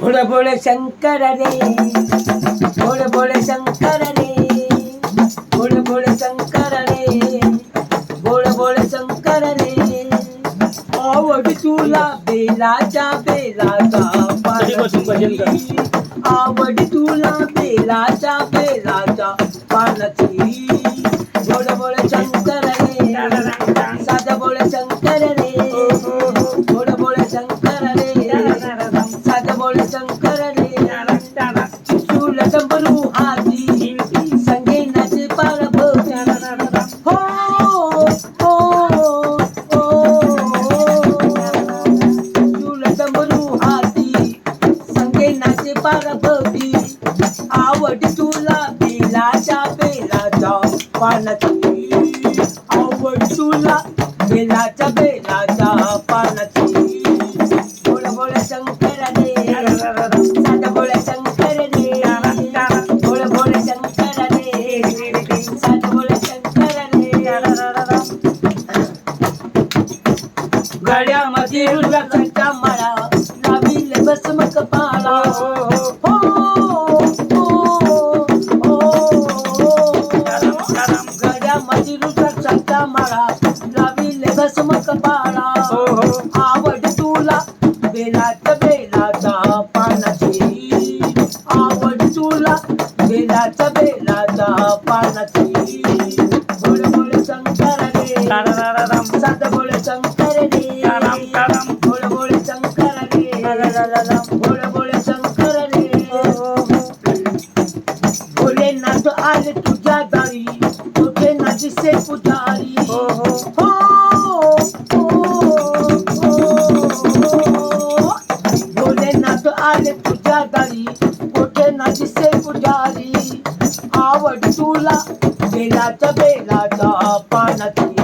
भोले भोले शंकर रे भोले भोले शंकर रे भोले भोले शंकर रे भोले भोले शंकर रे आवड तुला बेला बेलाच्या बेलाचा आवड तुला बेला जा बेला जा पानाची भोले भोले शंकर रे साधा भोले शंकर रे। नाचे पारभोवती आवड तुला बेलाच्या बेलाच्या पानाची. आवड तुला बेलाच्या बेलाच्या पानाची. बोळ बोळ शंकर रे साधा बोळ शंकर रे बोळ बोळ शंकर रे साधा बोळ शंकर रे गड्यामध्ये रुद्राक्षाच्या माळा लाविले बसमक पाला गड्यामध्ये रुद्राक्षाच्या माळा. लाविले भस्मक पाळा आवड तुला बेलाच्या बेलाच्या पानाची. आवड तुला बेलाच्या बेलाच्या पानाची. बोल बोल शंकर रे. साध बोल शंकर रे. बोल बोल शंकर रे. बोल बोल शंकर रे. भोलेनाथ आले तुझ्या दारी. नाचसे पुजारी। हो हो भोलेनाथ आले तुझ्या दारी कुठे नाचसे पुजारी। आवड तुला बेलाचा बेलाचा, पानाची।